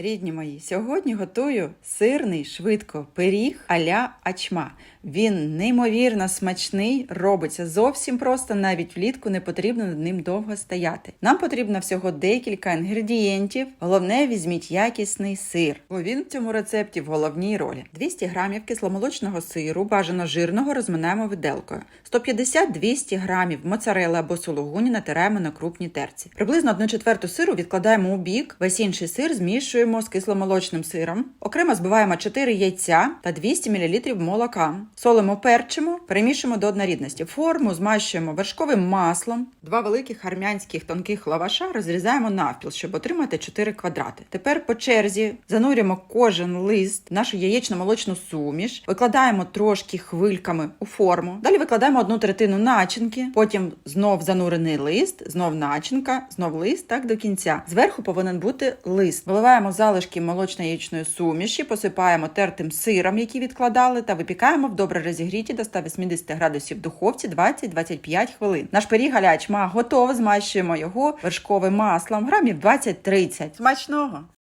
Рідні мої, сьогодні готую сирний швидко пиріг а-ля ачма. Він неймовірно смачний, робиться зовсім просто, навіть влітку не потрібно над ним довго стояти. Нам потрібно всього декілька інгредієнтів. Головне, візьміть якісний сир, бо він в цьому рецепті в головній ролі. 200 грамів кисломолочного сиру, бажано жирного, розминаємо виделкою. 150-200 грамів моцарели або сулугуні натираємо на крупній терці. Приблизно 1 четверту сиру відкладаємо у бік, весь інший сир змішуємо з кисломолочним сиром. Окремо збиваємо 4 яйця та 200 мл молока. Солимо, перчимо, перемішуємо до однорідності. Форму змащуємо вершковим маслом. Два великих армянських тонких лаваша розрізаємо навпіл, щоб отримати 4 квадрати. Тепер по черзі занурюємо кожен лист в нашу яєчно-молочну суміш, викладаємо трошки хвильками у форму. Далі викладаємо одну третину начинки, потім знов занурений лист, знов начинка, знов лист, так до кінця. Зверху повинен бути лист. Виливаємо залишки молочно-яєчної суміші, посипаємо тертим сиром, який відкладали, та випікаємо в добре розігріті до 180 градусів духовці 20-25 хвилин. Наш пиріг галячма готовий, змащуємо його вершковим маслом, грамів 20-30. Смачного!